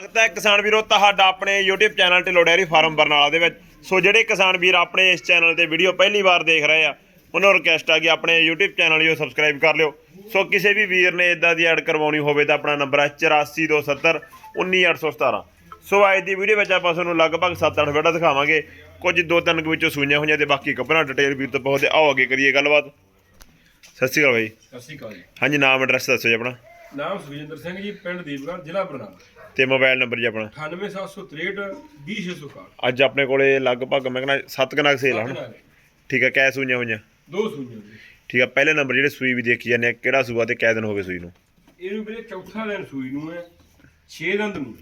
ਸਵਾਗਤ ਹੈ ਕਿਸਾਨ ਵੀਰੋ ਤੁਹਾਡਾ ਆਪਣੇ YouTube channel Dhillon dairy farm Barnala ਦੇ ਵਿੱਚ। ਸੋ ਜਿਹੜੇ ਕਿਸਾਨ ਵੀਰ ਆਪਣੇ ਇਸ ਚੈਨਲ ਤੇ ਵੀਡੀਓ ਪਹਿਲੀ ਵਾਰ ਦੇਖ ਰਹੇ ਆ ਉਹਨਾਂ ਨੂੰ ਰਿਕਵੈਸਟ ਆ ਕਿ ਆਪਣੇ YouTube ਚੈਨਲ ਨੂੰ ਸਬਸਕ੍ਰਾਈਬ ਕਰ ਲਿਓ। ਸੋ ਕਿਸੇ ਵੀ ਵੀਰ ਨੇ ਇਦਾਂ ਦੀ ਐਡ ਕਰਵਾਉਣੀ ਹੋਵੇ ਤਾਂ ਆਪਣਾ ਨੰਬਰ ਹੈ 8427 19817 ਸੋ ਅੱਜ ਦੀ ਵੀਡੀਓ ਵਿੱਚ ਆਪਾਂ ਤੁਹਾਨੂੰ ਲਗਭਗ 7-8 ਵੀਡੀਓ ਦਿਖਾਵਾਂਗੇ। ਕੁਝ ਦੋ ਤਿੰਨ ਕੁ ਵਿੱਚੋਂ ਸੂਈਆਂ ਹੋਈਆਂ ਤੇ ਬਾਕੀ ਕੱਪੜਾ ਡਿਟੇਲ ਵੀਰ ਤੋਂ ਬਹੁਤ ਆਓ ਅੱਗੇ ਕਰੀਏ ਗੱਲਬਾਤ। ਸਤਿ ਸ਼੍ਰੀ ਅਕਾਲ ਬਾਈ। ਸਤਿ ਸ਼੍ਰੀ ਅਕਾਲ ਜੀ। ਹਾਂਜੀ ਨਾਮ ਐਡਰੈਸ ਦੱਸੋ ਜੀ ਆਪਣਾ। ਨਾਮ ਸੁਖਜਿੰਦਰ ਸਿੰਘ ਜੀ ਪਿੰਡ ਦੀਪਗੜ੍ਹ ਜ਼ਿਲ੍ਹਾ ਬਰਨਾਲਾ। ਤੇ ਮੋਬਾਈਲ ਨੰਬਰ ਜੀ ਆਪਣਾ? 98763 20661 ਅੱਜ ਆਪਣੇ ਕੋਲੇ ਲਗਭਗ ਮੈਂ ਕਹਿੰਦਾ 7 ਕਨਾਕ ਸੇਲ ਹਨਾ? ਠੀਕ ਹੈ ਕੈ ਸੂਈਆਂ ਹੋਈਆਂ? ਦੋ ਸੂਈਆਂ ਜੀ। ਠੀਕ ਹੈ ਪਹਿਲੇ ਨੰਬਰ ਜਿਹੜੇ ਸੂਈ ਵੀ ਦੇਖੀ ਜਾਂਦੇ ਆ ਕਿਹੜਾ ਸੂਆ ਤੇ ਕੈ ਦਿਨ ਹੋ ਗਏ ਸੂਈ ਨੂੰ? ਇਹਨੂੰ ਵੀਰੇ ਚੌਥਾ ਦਿਨ ਸੂਈ ਨੂੰ ਹੈ 6 ਦੰਦ ਨੂੰ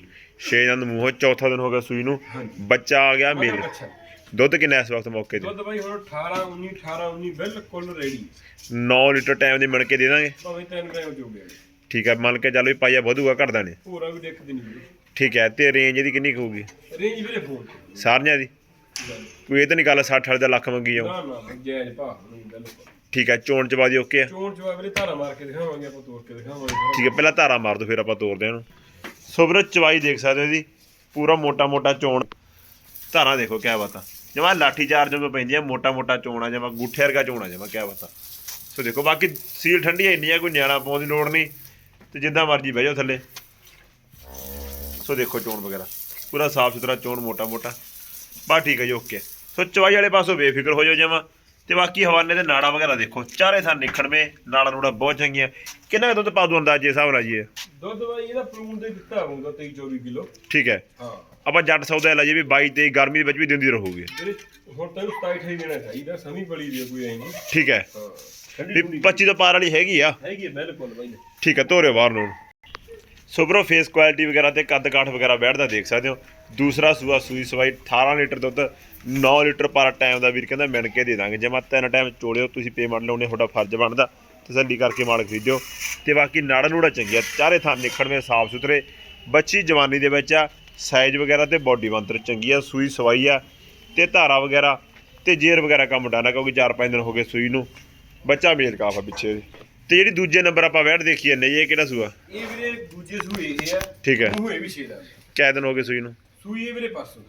6 ਦਿਨ ਮੂੰਹੋਂ ਚੌਥਾ ਦਿਨ ਹੋ ਗਿਆ ਸੂਈ ਨੂੰ। ਹਾਂਜੀ। ਬੱਚਾ ਆ ਗਿਆ ਮੇਲ। ਅੱਛਾ ਦੁੱਧ ਕਿੰਨਾ ਇਸ ਵਕਤ ਮੌਕੇ ਤੇ? ਦੁੱਧ ਬਾਈ ਹੁਣ 18 19 18 19 ਬਿਲਕੁਲ ਰੈਡੀ 9 ਲੀਟਰ ਟਾਈਮ ਦੀ ਮਿਣ ਕੇ ਦੇ ਦਾਂਗੇ। ਭਾਵੇਂ ਤਿੰਨ ਟਾਈਮ ਜੋ ਗਿਆ ਠੀਕ ਹੈ ਮੰਨ ਕੇ ਚੱਲ ਵੀ ਪਾਈਆ ਵਧੂਗਾ ਘਟਦਾ ਨੇ। ਪੂਰਾ ਵੀ ਦੇਖਦੇ ਨਹੀਂ ਵੀਰੇ ਠੀਕ ਹੈ ਤੇ ਰੇਂਜ ਇਹਦੀ ਕਿੰਨੀ ਕੁ ਹੋਊਗੀ? ਰੇਂਜ ਵੀਰੇ ਫੋਨ ਸਾਰੀਆਂ ਦੀ? ਕੋਈ ਇਹ ਤਾਂ ਨਹੀਂ ਗੱਲ 60 60 ਦਾ ਲੱਖ ਮੰਗੀ ਜਾਓ। ਨਾ ਨਾ ਜਾਇਜ਼ ਭਾਅ ਨਹੀਂ ਬਿਲਕੁਲ। ਠੀਕ ਹੈ ਚੋਣ ਚਬਾਦੀ ਓਕੇ ਆ? ਚੋਣ ਚਵਾ ਵੀਰੇ ਧਾਰਾ ਮਾਰ ਕੇ ਦਿਖਾਵਾਂਗੇ ਆਪਾਂ ਤੋੜ ਕੇ ਦਿਖਾਵਾਂਗੇ। ਸਾਰਾ। ਠੀਕ ਹੈ ਪਹਿਲਾਂ ਧਾਰਾ ਮਾਰ ਦੋ ਫਿਰ ਆਪਾਂ ਤੋਰਦੇ ਹਾਂ ਇਹਨੂੰ। ਸੋ ਵੀਰੋ ਚਵਾਈ ਦੇਖ ਸਕਦੇ ਹੋ ਇਹਦੀ ਪੂਰਾ ਮੋਟਾ ਮੋਟਾ ਚੋਣ। ਧਾਰਾ ਦੇਖੋ ਕਿਆ ਬਾਤਾਂ। ਜਮਾ ਲਾਠੀ ਚਾਰਜ ਨੂੰ ਪੈਂਦੀਆਂ ਮੋਟਾ ਮੋਟਾ ਚੋਣ ਆ ਜਮਾ ਗੁੱਠੇ ਵਰਗਾ ਚੋਣ ਆ ਜਮਾ ਕਿਆ ਬਾਤਾਂ। ਸੋ ਦੇਖੋ ਬਾਕੀ ਸੀਲ ਠੰਡੀ ਇੰਨੀ ਆ ਕੋਈ ਨਿਆਣਾ ਪਾਉਣ ਦੀ ਲੋੜ ਨਹੀਂ। ਤੇ ਜਿੱਦਾਂ ਮਰਜ਼ੀ ਬਹਿ ਜਾਓ ਥੱਲੇ। ਸੋ ਦੇਖੋ ਚੋਣ ਵਗੈਰਾ। ਪੂਰਾ ਸਾਫ਼ ਸੁਥਰਾ ਚੋਣ ਮੋਟਾ ਮੋਟਾ ਬਸ ਠੀਕ ਹੈ ਜੀ ਓਕੇ। ਸੋ ਚਵਾਈ ਵਾਲੇ ਪਾਸੋਂ ਬੇਫਿਕਰ ਹੋ ਜਾਓ ਜਮਾ। ਤੇ ਬਾਕੀ ਹਵਾਨੇ ਦੇ ਨਾੜਾ ਵਗੈਰਾ ਦੇਖੋ। ਚਾਰੇ ਥਾਂ ਨਿਖੜਵੇਂ ਨਾੜਾ ਨੂੜਾ ਬਹੁਤ ਚੰਗੀਆਂ। ਕਿੰਨਾ ਕੁ ਦੁੱਧ ਪਾ ਦੂ ਅੰਦਾਜ਼ੇ ਹਿਸਾਬ ਨਾਲ ਜੀ ਇਹ? ਦੁੱਧ ਬਾਈ ਇਹਦਾ ਪ੍ਰੂਨ ਦੇ ਦਿੱਤਾ ਹੋਊਗਾ 23 24 ਕਿਲੋ। ਠੀਕ ਹੈ। ਹਾਂ। ਆਪਾਂ ਜੱਟ ਸੌਦਾ ਲੈ ਜੀ ਵੀ 22 ਤੇ ਗਰਮੀ ਦੇ ਵਿੱਚ ਵੀ ਦਿੰਦੀ ਰਹੂਗੀ। ਹੁਣ ਤੈਨੂੰ 27 ਹੀ ਦੇਣਾ ਚਾਹੀਦਾ ਸਮੀ ਬੜੀ ਦੀ ਕੋਈ ਐ ਨਹੀਂ। ਠੀਕ ਹੈ। ਹਾਂ। ਵੀ ਠੰਡੀ ਠੰਡੀ 25 ਤੋਂ ਪਾਰ ਵਾਲੀ ਹੈਗੀ ਆ। ਹੈਗੀ ਬਿਲਕੁਲ ਬਾਈ। ਠੀਕ ਹੈ ਧੋਰੇ ਬਾਹਰ ਨੂੰ। ਸੁਪਰੋ ਫੇਸ ਕੁਆਲਿਟੀ ਵਗੈਰਾ ਤੇ ਕੱਦ ਕਾਠ ਵਗੈਰਾ ਬੈਠਦਾ ਦੇਖ ਸਕਦੇ ਹੋ। ਦੂਸਰਾ ਸੂਆ ਸੂਈ ਸਵਾਈ 18 ਲੀਟਰ ਦੁੱਧ 9 ਲੀਟਰ ਪਰ ਟਾਈਮ ਦਾ ਵੀਰ ਕਹਿੰਦਾ ਮਿਣ ਕੇ ਦੇ ਦਾਂਗੇ। ਜੇ ਮੈਂ ਤਿੰਨ ਟਾਈਮ ਚੋਲਿਓ ਤੁਸੀਂ ਪੇਮੈਂਟ ਲਾਉਣੇ ਤੁਹਾਡਾ ਫਰਜ਼ ਬਣਦਾ। ਤਸੱਲੀ ਕਰਕੇ ਮਾਲ ਖਰੀਦਿਓ। ਤੇ ਬਾਕੀ ਨਾੜਾ ਨੂੜਾ ਚੰਗਿਆ ਚਾਰੇ ਥਾਂ ਨਿਖੜਵੇਂ ਸਾਫ਼ ਸੁਥਰੇ। ਬੱਚੀ ਜਵਾਨੀ ਦੇ ਵਿੱਚ ਆ ਸਾਈਜ਼ ਵਗੈਰਾ ਤੇ ਬਾਡੀ ਬੰਤਰ ਚੰਗੀ ਆ ਸੂਈ ਸਵਾਈ ਆ। ਤੇ ਧਾਰਾ ਵਗੈਰਾ ਤੇ ਜੇਰ ਵਗੈਰਾ ਕੰਮ ਡਾਣਾ ਕਿਉਂਕਿ 4-5 ਦਿਨ ਹੋ ਗਏ ਸੂਈ ਨੂੰ। ਬੱਚਾ ਮੇਲ ਕਾਫਾ ਪਿੱਛੇ ਉਹਦੇ। ਤੇ ਜਿਹੜੀ ਦੂਜੇ ਨੰਬਰ ਆਪਾਂ ਵੈਟ ਦੇਖੀ ਜਾਂਦੇ ਜੀ ਇਹ ਕਿਹੜਾ ਸੂਆ? ਇਹ ਵੀਰੇ ਦੂਜੇ ਸੂਏ ਇਹ ਆ। ਠੀਕ ਹੈ। ਇਹ ਵੀ ਛੇ ਦਾ। ਕੈ ਦਿਨ ਹੋ ਗਏ ਸੂਈ ਨੂੰ। ਸੂਈ ਇਹ ਵੀਰੇ ਪਾਸੋਂ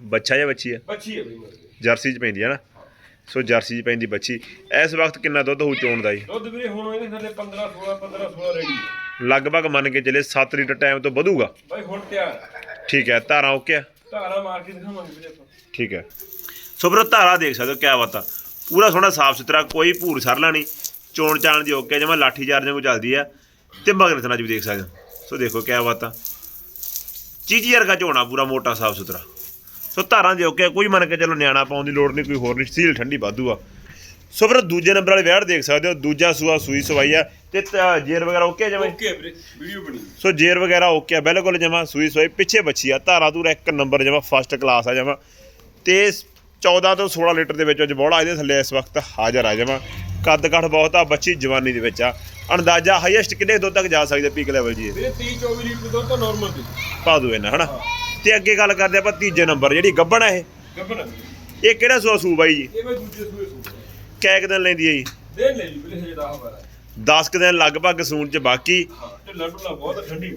ਬੱਚਾ ਜਾਂ ਬੱਚੀ ਆ? ਬੱਚੀ ਬਈ ਮਰਦੀ ਜਰਸੀ 'ਚ ਪੈਂਦੀ ਹੈ ਨਾ? ਸੋ ਜਰਸੀ 'ਚ ਪੈਂਦੀ ਬੱਚੀ। ਇਸ ਵਕਤ ਕਿੰਨਾ ਦੁੱਧ ਹੋਊ ਚੋਣ ਦਾ ਜੀ? ਦੁੱਧ ਵੀਰੇ ਹੁਣ ਇਹਦੇ ਥੱਲੇ 15 16 15 16 ਰੈਡੀ ਲਗਭਗ ਮੰਨ ਕੇ ਚੱਲੇ 7 ਲੀਟਰ ਟਾਈਮ ਤੋਂ ਵਧੂਗਾ। ਬਾਈ ਹੁਣ ਤਿਆਰ। ਠੀਕ ਹੈ ਧਾਰਾਂ ਓਕੇ ਆ? ਧਾਰਾ ਮਾਰ ਕੇ ਦਿਖਾਵਾਂਗੇ ਵੀਰੇ ਆਪਾਂ। ਠੀਕ ਹੈ। ਸੋ ਵੀਰੋ ਧਾਰਾ ਦੇਖ ਸਕਦੇ ਹੋ ਕਿਆ ਬਾਤਾਂ। ਪੂਰਾ ਸੋਹਣਾ ਸਾਫ਼ ਸੁਥਰਾ ਕੋਈ ਭੂਰ ਸਰਲਾ ਨਹੀਂ। ਚੋਣ ਚਾਣ ਦੀ ਓਕੇ ਜਮਾ ਲਾਠੀ ਚਾਰ ਵਾਂਗੂ ਚੱਲਦੀ ਆ। ਤੇ ਮਗਰ ਥਣਾ ਚ ਵੀ ਦੇਖ ਸਕਦੇ ਹੋ। ਸੋ ਦੇਖੋ ਕਿਆ ਬਾਤਾਂ। ਚੀਜੀ ਵਰਗਾ ਝੋਣਾ ਪੂਰਾ ਮੋਟਾ ਸਾਫ਼ ਸੁਥਰਾ। ਸੋ ਧਾਰਾਂ ਦੇ ਓਕੇ ਕੋਈ ਮੰਨ ਕੇ ਚਲੋ ਨਿਆਣਾ ਪਾਉਣ ਦੀ ਲੋੜ ਨਹੀਂ ਕੋਈ ਹੋਰ ਨਹੀਂ ਸੀਲ ਠੰਡੀ ਵਾਧੂ ਆ। ਸੋ ਫਿਰ ਦੂਜੇ ਨੰਬਰ ਵਾਲੇ ਵਿਆਹ ਦੇਖ ਸਕਦੇ ਹੋ ਦੂਜਾ ਸੂਆ ਸੂਈ ਸਵਾਈ ਆ। ਤੇ ਜੇਰ ਵਗੈਰਾ ਓਕੇ ਜਮਾ ਓਕੇ ਵੀਡੀਓ ਬਣੀ। ਸੋ ਜੇਰ ਵਗੈਰਾ ਓਕੇ ਆ ਬਿਲਕੁਲ ਜਮਾ ਸੂਈ ਸੋਈ ਪਿੱਛੇ ਬੱਚੀ ਆ। ਧਾਰਾ ਧੂਰਾ ਇੱਕ ਨੰਬਰ ਜਮਾ ਫਸਟ ਕਲਾਸ ਆ ਜਮਾ। ਤੇ 14 ਤੋਂ 16 ਲੀਟਰ ਦੇ ਵਿੱਚ ਅੱਜ ਬੋੜਾ ਇਹਦੇ ਥੱਲੇ ਇਸ ਵਕਤ ਹਾਜ਼ਰ ਆ ਜਮਾ ਕੱਦ ਕੱਠ ਬਹੁਤ ਆ ਬੱਚੀ ਜਵਾਨੀ ਦੇ ਵਿੱਚ ਆ। ਅੰਦਾਜ਼ਾ ਹਾਈਐਸਟ ਕਿੰਨੇ ਦੁੱਧ ਤੱਕ ਜਾ ਸਕਦੇ ਪੀਕ ਲੈਵਲ ਜੀ ਇਹ? ਵੀਰੇ 30 24 ਲੀਟਰ ਦੁੱਧ ਤਾਂ ਨਾਰਮਲ ਦੀ ਪਾ ਦੂ ਇਹਨਾਂ ਹਨਾ? ਤੇ ਅੱਗੇ ਗੱਲ ਕਰਦੇ ਆਪਾਂ ਤੀਜੇ ਨੰਬਰ ਜਿਹੜੀ ਗੱਬਣ ਆ ਇਹ। ਗੱਬਣ। ਇਹ ਕਿਹੜਾ ਸੂਆ ਸੂ ਬਾਈ ਜੀ? ਇਹ ਮੈਂ ਦੂਜੇ ਸੂਏ ਸੂਏ ਕੈ ਕੁ ਦਿਨ ਲੈਂਦੀ ਹੈ ਜੀ? ਦੇ ਲੈ ਜੀ ਵੀਰੇ ਹਜੇ 10 12 10 ਕੁ ਦਿਨ ਲਗਭਗ ਸੂਣ ਚ ਬਾਕੀ। ਹਾਂ ਤੇ ਲੱਡੂਲਾ ਬਹੁਤ ਠੰਡੀ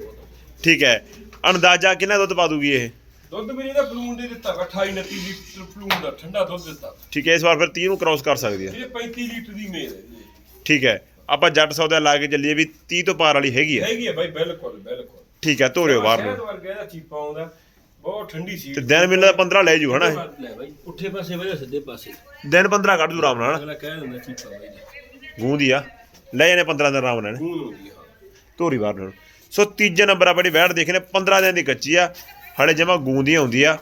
ਠੀਕ ਹੈ। ਅੰਦਾਜ਼ਾ ਕਿੰਨਾ ਦੁੱਧ ਪਾ ਦੂਗੀ ਇਹ? ਦੁੱਧ ਵੀਰੇ ਇਹਦਾ ਪਲੂਨ ਦੇ ਦਿੱਤਾ ਵਾ, 28 29 ਲੀਟਰ ਪਲੂਨ ਦਾ ਠੰਡਾ ਦੁੱਧ ਦਿੱਤਾ। ਠੀਕ ਹੈ ਇਸ ਵਾਰ ਫਿਰ 30 ਨੂੰ ਕ੍ਰਾਸ ਕਰ ਸਕਦੀ ਹੈ। ਇਹ 35 ਲੀਟਰ ਦੀ ਮੇਲ ਹੈ ਜੀ। ਠੀਕ ਹੈ ਆਪਾਂ ਜੱਟ ਸੌਦਾ ਲਾ ਕੇ ਚੱਲੀਏ ਵੀ 30 ਤੋਂ ਪਾਰ ਵਾਲੀ ਹੈਗੀ ਹੈ। ਹੈਗੀ ਹੈ ਬਾਈ ਬਿਲਕੁਲ ਬਿਲਕੁਲ। ਠੀਕ ਹੈ ਧੋਰਿਓ ਬਾਹਰ ਸ਼ਹਿਦ ਨੂੰ ਵਰਗਾ ਇਹਦਾ ਚੀਪਾ ਆਉਂਦਾ ਬਹੁਤ ਠੰਡੀ ਸੀ ਤੇ ਦਿਨ ਮਿਲਦਾ 15 ਲੈ ਜੂ ਹਨਾ? ਇਹ? ਲੈ ਬਾਈ। ਪੁੱਠੇ ਪਾਸੇ ਵਜਾ ਸਿੱਧੇ ਪਾਸੇ। ਦਿਨ 15 ਕੱਢ ਜੂ ਆਰਾਮ ਨਾਲ। ਹਨਾ ਅਗਲਾ ਕਹਿ ਦਿੰਦਾ ਚੀਪਾ ਬਾਈ ਜੀ ਗੂੰਦੀ ਆ। ਲੈ ਜਾਣੇ 15 ਦਿਨ ਆਰਾਮ ਨਾਲ। ਖੂਨ ਹੁੰਦੀ ਹਾਂ। ਧੋਰੀ ਬਾਹਰ ਨੂੰ। ਸੋ ਤੀਜੇ ਨੰਬਰ ਆਪਾਂ ਜਿਹੜੀ ਵੈਟ ਦੇਖਨੇ 15 ਦਿਨ ਦੀ ਕੱਚੀ ਆ। ਹਲੇ ਜਮਾ ਗੂੰਦੀ ਆਉਂਦੀ ਆ।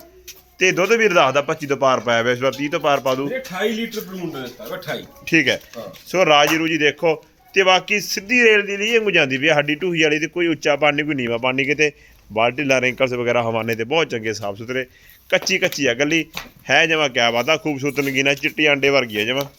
ਤੇ ਦੁੱਧ ਵੀਰ ਦੱਸਦਾ 25 ਤੋਂ ਪਾਰ ਪਾਇਆ ਵੇ ਇਸ ਵਾਰ 30 ਤੋਂ ਪਾਰ ਪਾ ਦੂ ਇਹ 28 ਲੀਟਰ ਪਲੂਨ ਦਾ ਦਿੱਤਾ ਵਾ 28 ਠੀਕ ਹੈ। ਸੋ ਰਾਜੀ ਰੂਜੀ ਦੇਖੋ ਤੇ ਬਾਕੀ ਸਿੱਧੀ ਰੇਲ ਦੀ ਲਈ ਵਾਂਗੂ ਜਾਂਦੀ ਵੀ ਆ, ਸਾਡੀ ਢੂਹੀ ਵਾਲੀ ਤੇ ਕੋਈ ਉੱਚਾ ਪਾਣੀ ਕੋਈ ਨੀਵਾ ਪਾਣੀ ਕਿਤੇ ਬਾਲਟੀ ਲਾ ਰਿੰਕਲਸ ਵਗੈਰਾ ਹਵਾਨੇ ਤੇ ਬਹੁਤ ਚੰਗੇ ਸਾਫ਼ ਸੁਥਰੇ ਕੱਚੀ ਕੱਚੀ ਆ ਗੱਲੀ। ਹੈ ਜਮਾ ਕਿਆ ਆ ਖੂਬਸੂਰਤ ਨਗੀਨਾ ਚਿੱਟੀ ਆਂਡੇ ਵਰਗੀ ਆ ਜਮਾ।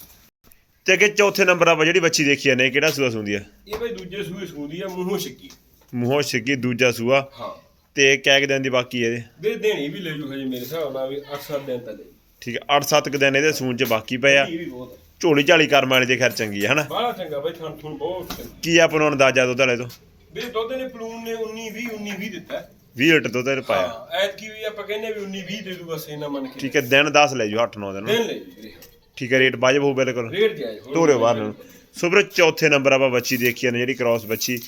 ਤੇ ਅੱਗੇ ਚੌਥੇ ਨੰਬਰ ਆਪਾਂ ਜਿਹੜੀ ਬੱਚੀ ਦੇਖੀ ਆ ਨੇ ਕਿਹੜਾ ਸੂਆ ਸੁੰਦੀ ਆ? ਇਹ ਬਾਈ ਦੂਜੇ ਸੂਏ ਸੂਦੀ ਆ ਮੂੰਹੋਂ ਛਿੱਕੀ। ਮੂੰਹੋਂ ਛਿੱਗੀ ਦੂਜਾ ਸੂਆ। ਹਾਂ। ਤੇ ਕਹਿ ਕੇ ਦਿਨ ਦੀ ਬਾਕੀ ਇਹਦੇ। ਦੇ ਦੇਣੀ ਵੀ ਲੈ ਜੂ ਹਜੇ ਮੇਰੇ ਹਿਸਾਬ ਨਾਲ ਵੀ 8-7 ਦਿਨ ਤੱਕ ਠੀਕ ਹੈ 8-7 ਕੁ ਦਿਨ ਇਹਦੇ ਸੂਨ ਚ ਬਾਕੀ ਪਏ ਆ। ਇਹ ਵੀ ਬਹੁਤ ਝੋਲੀ ਝਾਲੀ ਕਰਮ ਵਾਲੀ ਦੇ ਖੈਰ ਚੰਗੀ ਹੈ ਹਨਾ? ਬਾਹਲਾ ਚੰਗਾ ਬਾਈ ਥਣ ਥਣ ਬਹੁਤ ਚੰਗਾ। ਕੀ ਆਪਾਂ ਨੂੰ ਅੰਦਾਜ਼ਾ ਦੁੱਧ ਵਾਲੇ ਤੋਂ? ਵੀਰੇ ਦੁੱਧ ਨੇ ਪਲੂਨ ਨੇ 19 20 19 20 ਦਿੱਤਾ। ਹੈ। 20 ਲੀਟਰ ਦੁੱਧ ਇਹਨੇ ਪਾਇਆ। ਹਾਂ ਐਤਕੀ ਵੀ ਆਪਾਂ ਕਹਿੰਦੇ ਵੀ 19 20 ਦੇ ਦੂਗਾ ਸੇਨਾ ਮੰਨ ਕੇ। ਠੀਕ ਹੈ ਦਿਨ 10 ਲੈ ਜਾਓ 8 9 ਦਿਨ। ਦੇਣ ਲੈ ਜੀ ਵੀਰੇ ਠੀਕ ਹੈ ਰੇਟ ਵਾਜਬ ਹੋਊ ਬਿਲਕੁਲ। ਰੇਟ ਜਾਇਜ਼ ਹੋਰ ਤੋਰੇ ਬਾਹਰ ਨੂੰ। ਸੋ ਵੀਰੇ ਚੌਥੇ ਨੰਬਰ ਆਪਾਂ ਬੱਚੀ ਦੇਖੀ ਨੇ ਜਿਹੜੀ ਕ੍ਰਾਸ ਬੱਚੀ।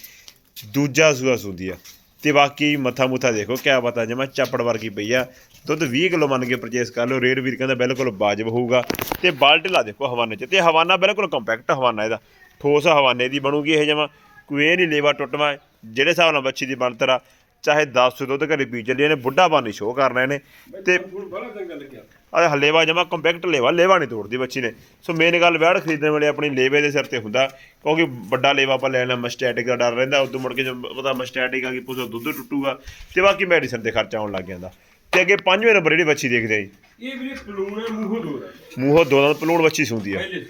ਦੂਜਾ ਸੂਆ ਸੁੰਦੀ ਆ। ਤੇ ਬਾਕੀ ਮੱਥਾ ਮੁੱਥਾ ਦੇਖੋ, ਕਿਆ ਪਤਾ ਜਮਾ ਚੱਪੜ ਵਰਗੀ ਪਈ ਆ। ਦੁੱਧ 20 ਕਿਲੋ ਮੰਨ ਕੇ ਪਰਚੇਸ ਕਰ ਲਓ। ਰੇਟ ਵੀਰ ਕਹਿੰਦਾ ਬਿਲਕੁਲ ਵਾਜਬ ਹੋਊਗਾ। ਤੇ ਬਾਲਟੀ ਲਾ ਦੇਖੋ ਹਵਾਨੇ ਚ। ਤੇ ਹਵਾਨਾ ਬਿਲਕੁਲ ਕੰਪੈਕਟ ਹਵਾਨਾ ਇਹਦਾ। ਠੋਸ ਹਵਾਨੇ ਦੀ ਬਣੂਗੀ ਇਹ ਜਮਾ। ਕੋਈ ਇਹ ਨਹੀਂ ਲੇਵਾ ਟੁੱਟਵਾ, ਜਿਹੜੇ ਹਿਸਾਬ ਨਾਲ ਬੱਚੀ ਦੀ ਬਣਤਰ ਆ, ਚਾਹੇ 10 ਦੁੱਧ ਘਰੇ ਪੀ ਚੱਲੀ ਇਹਨੇ ਬੁੱਢਾ ਬਾਨੀ ਸ਼ੋਅ ਕਰਨਾ ਇਹਨੇ ਤੇ ਆ ਹਲੇਵਾ ਜਮਾ ਕੰਪੈਕਟ ਲੇਵਾ ਲੇਵਾ ਨਹੀਂ ਤੋੜਦੀ ਬੱਚੀ ਨੇ। ਸੋ ਮੇਨ ਗੱਲ ਵੈੜ ਖਰੀਦਣ ਵੇਲੇ ਆਪਣੀ ਲੇਵੇ ਦੇ ਸਿਰ ਤੇ ਹੁੰਦਾ ਕਿਉਂਕਿ ਵੱਡਾ ਲੇਵਾ ਆਪਾਂ ਲੈਣਾ ਮਸਟੈਟਿਕ ਦਾ ਡਰ ਰਹਿੰਦਾ ਉਦੋਂ ਮੁੜ ਕੇ ਜਦੋਂ ਪਤਾ ਮਸਟੈਟਿਕ ਆ ਗਈ ਪੁੱਛੋ ਦੁੱਧ ਟੁੱਟੂਗਾ ਤੇ ਬਾਕੀ ਮੈਡੀਸਨ ਤੇ ਖਰਚਾ ਆਉਣ ਲੱਗ ਜਾਂਦਾ। ਤੇ ਅੱਗੇ ਪੰਜਵੇਂ ਨੰਬਰ ਜਿਹੜੀ ਬੱਚੀ ਦੇਖਦੇ ਆ ਇਹ ਵੀਰੇ ਪਲੂਣ ਹੈ ਮੂੰਹੋਂ ਦੋ ਦਾ। ਮੂੰਹੋਂ ਦੋ ਦੰਦ ਪਲੂਣ ਬੱਚੀ ਸੁੰਦੀ ਆ। ਪਹਿਲੇ ਸੀ।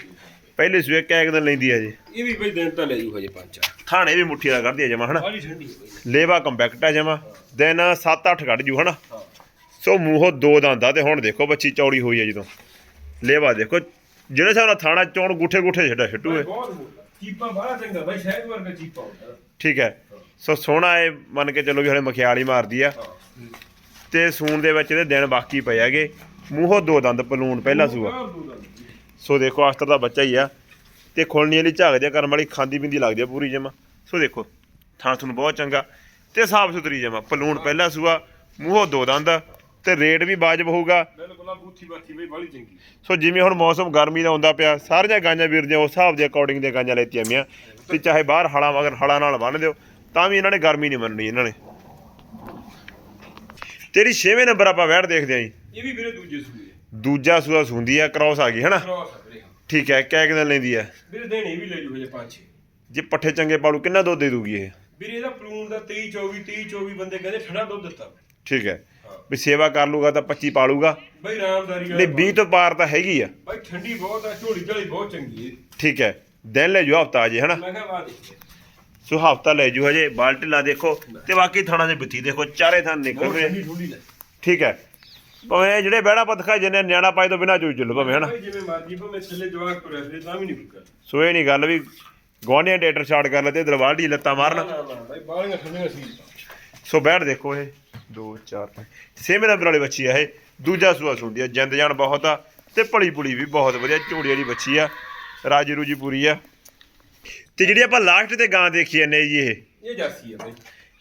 ਪਹਿਲੇ ਸੂਏ ਕੈਕ ਦਿਨ ਲੈਂਦੀ ਆ ਜੀ। ਇਹ ਵੀ ਬਈ ਦਿਨ ਤਾਂ ਲੈ ਜੂ ਹਜੇ ਪੰਜ ਚਾਰ। ਥਾਣੇ ਵੀ ਮੁੱਠੀ ਦਾ ਕਰਦੀ ਆ ਜਮਾ ਹਨਾ? ਲੇਵਾ ਕੰਪੈਕਟ ਆ ਜਮਾ ਦਿਨ 7-8 ਕੱਢ ਜੂ ਹਨਾ? ਸੋ ਮੂੰਹੋਂ ਦੋ ਦੰਦ ਆ ਤੇ ਹੁਣ ਦੇਖੋ ਬੱਚੀ ਚੌੜੀ ਹੋਈ ਆ ਜਦੋਂ। ਲੇਵਾ ਦੇਖੋ ਜਿਹੜੇ ਹਿਸਾਬ ਨਾਲ ਥਾਣਾ ਚੌਣ ਗੁੱਠੇ ਗੁੱਠੇ ਛੱਡਾ ਛੱਟੂ ਬਈ ਇਹ। ਬਹੁਤ ਮੋਟਾ ਚੀਪਾ ਬੜਾ ਚੰਗਾ ਬਈ ਸ਼ਹਿਦ ਵਰਗਾ ਚੀਪਾ ਹੁੰਦਾ। ਠੀਕ ਹੈ। ਸੋ ਸੋਹਣਾ ਇਹ ਮੰਨ ਕੇ ਚੱਲੋ ਵੀ ਹਲੇ ਮਖਿਆਲ ਹੀ ਮਾਰਦੀ ਆ। ਹਾਂ। ਤੇ ਸੂਣ ਦੇ ਵਿੱਚ ਇਹਦੇ ਦਿਨ ਬਾਕੀ ਪਏ ਹੈਗੇ। ਮੂੰਹੋਂ ਦੋ ਦੰਦ ਪਲੂਣ ਪਹਿਲਾ ਸੂਆ। ਸੋ ਦੇਖੋ ਅਸਤਰ ਦਾ ਬੱਚਾ ਹੀ ਆ। ਤੇ ਖੁਲਣੀ ਵਾਲੀ ਝਾਗ ਜਿਹਾ ਕਰਨ ਵਾਲੀ ਖਾਂਦੀ ਪਿੰਦੀ ਲੱਗਦੀ ਆ ਪੂਰੀ ਜਮਾ। ਸੋ ਦੇਖੋ ਥਾਂ ਤੁਹਾਨੂੰ ਬਹੁਤ ਚੰਗਾ। ਤੇ ਸਾਫ਼ ਸੁਥਰੀ ਜਮਾ ਪਲੂਣ ਪਹਿਲਾ ਸੂਆ ਮੂੰਹੋਂ ਦੋ ਦੰਦ। ਤੇ ਰੇਟ ਵੀ ਵਾਜਬ ਹੋਊਗਾ। ਬਿਲਕੁਲ ਆ ਬੂਥੀ ਬਾਥੀ ਬਈ ਬਾਲੀ ਚੰਗੀ। ਸੋ ਜਿਵੇਂ ਹੁਣ ਮੌਸਮ ਗਰਮੀ ਦਾ ਹੁੰਦਾ ਪਿਆ ਸਾਰੀਆਂ ਗਾਂਜਾਂ ਵੀਰ ਦੀਆਂ ਉਸ ਹਿਸਾਬ ਦੇ ਅਕੋਰਡਿੰਗ ਦੇ ਗਾਂਜਾਂ ਲੈਤੀਆਂ ਮੀਆਂ ਤੇ ਚਾਹੇ ਬਾਹਰ ਹਲਾਂ ਮਗਰ ਹਲਾਂ ਨਾਲ ਬੰਨ ਦਿਓ ਤਾਂ ਵੀ ਇਹਨਾਂ ਨੇ ਗਰਮੀ ਨਹੀਂ ਮੰਨਣੀ ਇਹਨਾਂ ਨੇ। ਤੇਰੀ 6ਵੇਂ ਨੰਬਰ ਆਪਾਂ ਵੈੜ ਦੇਖਦੇ ਆਂ ਜੀ। ਇਹ ਵੀ ਵੀਰੇ ਦੂਜੇ ਸੂਏ ਦੂਜਾ ਸੂਆ ਸੁੰਦੀ ਆ ਕ੍ਰਾਸ ਆ ਗਈ ਹਨਾ? ਠੀਕ ਹੈ ਕਹਿ ਕਿਦਾਂ ਲੈਂਦੀ ਆ? ਵੀਰੇ ਦੇਣੇ ਵੀ ਲੈ ਜੂ ਹਜੇ ਪੰਜ ਛੇ। ਜੇ ਪੱਠੇ ਚੰਗੇ ਪਾਲੂ ਕਿੰਨਾ ਦੁੱਧ ਦੇ ਦੂਗੀ ਇਹ? ਵੀਰੇ ਇਹਦਾ ਪਲੂਣ ਦਾ 23 24 23 24 ਬੰਦੇ ਕਹਿੰਦੇ ਠੰਡਾ ਦੁੱਧ ਦਿੱਤਾ। ਠੀਕ ਹਾਂ। ਵੀ ਸੇਵਾ ਕਰ ਲੂਗਾ ਤਾਂ 25 ਪਾਲੂਗਾ ਬਈ ਰਾਮਦਾਰੀ ਨਹੀਂ 20 ਤੋਂ ਪਾਰ ਤਾਂ ਹੈਗੀ ਆ। ਬਈ ਠੰਡੀ ਬਹੁਤ ਆ ਝੋਲੀ ਝਾਲੀ ਬਹੁਤ ਚੰਗੀ ਹੈ ਠੀਕ ਹੈ ਦਿਨ ਲੈ ਜੋ ਹਫਤਾ ਅਜੇ ਹਨਾ? ਮੈਂ ਕਿਹਾ ਦੇਖ ਸੋ ਹਫਤਾ ਲੈ ਜੂ ਹਜੇ ਬਾਲਟੀ ਲਾ ਦੇਖੋ ਤੇ ਬਾਕੀ ਥਾਣਾ ਦੇ ਬਿੱਤੀ ਦੇਖੋ ਚਾਰੇ ਥਾਂ ਨਿਕਲ ਬਹੁਤ ਰਹੇ। ਠੰਡੀ ਠੰਡੀ ਲੈ। ਠੀਕ ਹੈ ਭਾਵੇਂ ਜਿਹੜੇ ਬਹਿਣਾ ਪਤਖਾ ਜਿਹਨੇ ਨਿਆਣਾ ਪਾਏ ਤੋਂ ਬਿਨਾ ਚੂਜ ਚੱਲੋ ਭਾਵੇਂ ਹਨਾ? ਬਈ ਜਿਵੇਂ ਮਰਜ਼ੀ ਭਾਵੇਂ ਥੱਲੇ ਜਵਾਕ ਤੁਰਿਆ ਫਿਰੇ ਤਾਂ ਵੀ ਨਹੀਂ ਫਿਕਰ ਸੋ ਇਹ ਨਹੀਂ ਗੱਲ ਵੀ ਗਵਾਂਢੀਆਂ ਡੇਟਰ ਸ਼ਾਟ ਕਰ ਲੈਤੇ ਦਰਵਾਲਟੀ ਲੱਤਾਂ ਨਾ ਮਾਰਨ ਨਾ ਨਾ ਬਈ ਬਾਲੀਆਂ ਠੰਡੀਆਂ ਸੀ। ਸੋ ਬੈਠ ਦੇਖੋ ਇਹ। 2 4 5 ਛੇਵੇਂ ਨੰਬਰ ਵਾਲੀ ਬੱਚੀ ਆ ਇਹ। ਦੂਜਾ ਸੂਆ ਸੁੰਦੀ ਆ ਜਿੰਦ ਜਾਨ ਬਹੁਤ ਆ ਤੇ ਭਲੀ ਪੁਲੀ ਵੀ ਬਹੁਤ ਵਧੀਆ ਝੋੜੀ ਵਾਲੀ ਬੱਚੀ ਆ। ਰਾਜੀ ਰੂਜੀ ਪੂਰੀ ਆ। ਤੇ ਜਿਹੜੀ ਆਪਾਂ ਲਾਸਟ ਤੇ ਗਾਂ ਦੇਖੀ ਜਾਂਦੇ ਜੀ ਇਹ। ਇਹ ਜਾਸੀ ਆ ਬਈ।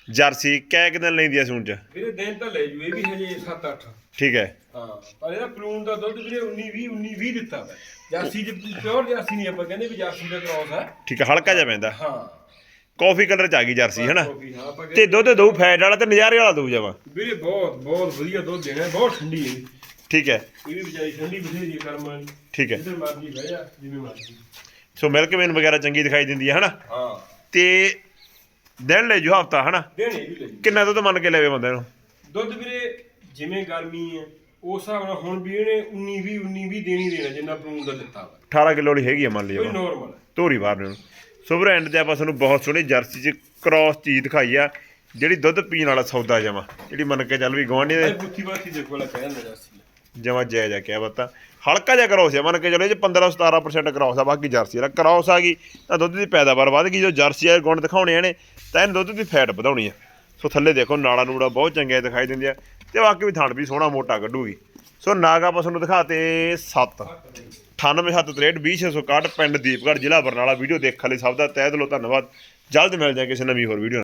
ਜਰਸੀ ਕੈ ਕਿ ਦਿਨ ਲੈਂਦੀ ਆ ਸੂਣ ਚ? ਵੀਰੇ ਦਿਨ ਤਾਂ ਲੈ ਜੂ ਇਹ ਵੀ ਹਜੇ 7 8 ਠੀਕ ਹੈ। ਹਾਂ ਪਰ ਇਹਦਾ ਪਲੂਣ ਦਾ ਦੁੱਧ ਵੀਰੇ 19 20 19 20 ਦਿੱਤਾ ਵਾ ਜਾਸੀ ਚ ਪਿਓਰ ਜਾਸੀ ਨਹੀਂ ਆਪਾਂ ਕਹਿੰਦੇ ਵੀ ਜਾਸੀ ਦਾ ਕ੍ਰਾਸ ਆ। ਠੀਕ ਹੈ ਹਲਕਾ ਜਿਹਾ ਪੈਂਦਾ। ਹਾਂ। ਕਾਫੀ ਕਲਰ ਚ ਆ ਗਈ ਜਰਸੀ ਹਨਾ? ਕਾਫੀ, ਹਾਂ, ਆਪਾਂ ਤੇ ਦੁੱਧ ਦਊ ਫੈਟ ਵਾਲਾ ਤੇ ਨਜ਼ਾਰੇ ਵਾਲਾ ਦਊ ਜਾਵਾ ਵੀਰੇ ਬਹੁਤ ਬਹੁਤ ਵਧੀਆ ਦੁੱਧ ਦੇਣਾ ਬਹੁਤ ਠੰਡੀ ਹੈ ਇਹ ਠੀਕ ਹੈ। ਵੀ ਵਿਚਾਰੀ ਠੰਡੀ ਬਥੇਰੀ ਹੈ ਕਰਮ ਵਾਲੀ। ਠੀਕ ਹੈ। ਜਿੱਧਰ ਮਰਜ਼ੀ ਬਹਿ ਜਾ ਜਿਵੇਂ ਮਰਜ਼ੀ। ਸੋ ਮਿਲਕ ਵੇਨ ਵਗੈਰਾ ਚੰਗੀ ਦਿਖਾਈ ਦਿੰਦੀ ਹੈ ਹਨਾ? ਹਾਂ। ਤੇ ਦਿਨ ਲੈ ਜੋ ਹਫਤਾ ਹਨਾ? ਦੇਣੇ ਵੀ ਕਿੰਨਾ ਦੁੱਧ ਮੰਨ ਕੇ ਲੈਵੇ ਬੰਦੇ ਨੂੰ? ਦੁੱਧ ਵੀਰੇ ਜਿਵੇਂ ਗਰਮੀ ਹੈ ਉਸ ਹਿਸਾਬ ਨਾਲ ਹੁਣ ਵੀ ਇਹਨੇ 19 20 19 20 ਦੇਣੀ ਦੇਣਾ ਜਿੰਨਾ ਪਲੂਣ ਦਾ ਦਿੱਤਾ ਵਾ। 18 ਕਿਲੋ ਵਾਲੀ ਹੈਗੀ ਆ ਮੰਨ ਕੋਈ ਲਈਏ ਨੋਰਮਲ ਧੋਰੀ ਬਾਹਰ ਨੂੰ। ਸੁਪਰ ਐਂਡ ਤੇ ਆਪਾਂ ਤੁਹਾਨੂੰ ਬਹੁਤ ਸੋਹਣੀ ਜਰਸੀ ਚ ਕ੍ਰਾਸ ਚੀਜ਼ ਦਿਖਾਈ ਆ ਜਿਹੜੀ ਦੁੱਧ ਪੀਣ ਵਾਲਾ ਸੌਦਾ ਜਮਾ ਜਿਹੜੀ ਮੰਨ ਕੇ ਚੱਲ ਵੀ ਗਵਾਂਢੀ ਦੇ ਬੁੱਥੀ ਬਾਥੀ ਦੇਖੋ ਵਾਲਾ ਕਹਿੰਦਾ ਜਾਸੀ ਜਮਾ ਜੈ ਜਾ ਕੇ ਬਤਾ ਹਲਕਾ ਜਿਹਾ ਕ੍ਰਾਸ ਆ ਮੰਨ ਕੇ ਚਲੋ ਇਹ ਚ 15 17% ਕ੍ਰਾਸ ਆ ਬਾਕੀ ਜਰਸੀ ਦਾ ਕ੍ਰਾਸ ਆ ਗਈ ਤਾਂ ਦੁੱਧ ਦੀ ਪੈਦਾਵਾਰ ਵਧ ਗਈ ਜੋ ਜਰਸੀ ਵਾਲੇ ਗੁਣ ਦਿਖਾਉਣੇ ਨੇ ਤਾਂ ਇਹਨੇ ਦੁੱਧ ਦੀ ਫੈਟ ਵਧਾਉਣੀ ਆ। ਸੋ ਥੱਲੇ ਦੇਖੋ ਨਾੜਾ ਨੂੜਾ ਬਹੁਤ ਚੰਗੇ ਦਿਖਾਈ ਦਿੰਦੇ ਆ ਤੇ ਬਾਕੀ ਵੀ ਥਣ ਵੀ ਸੋਹਣਾ ਮੋਟਾ ਕੱਢੂਗੀ। ਸੋ ਨਾਗਾ ਪਸ਼ੂ ਨੂੰ ਦਿਖਾਤੇ 7 9873 20661 ਪਿੰਡ ਦੀਪਗੜ੍ਹ, ਜ਼ਿਲ੍ਹਾ ਬਰਨਾਲਾ। ਵੀਡੀਓ ਦੇਖਣ ਲਈ ਸਭ ਦਾ ਤਹਿ ਦਿਲੋਂ ਧੰਨਵਾਦ। ਜਲਦ ਮਿਲ ਜਾਏ ਕਿਸੇ ਨਵੀਂ ਹੋਰ ਵੀਡੀਓ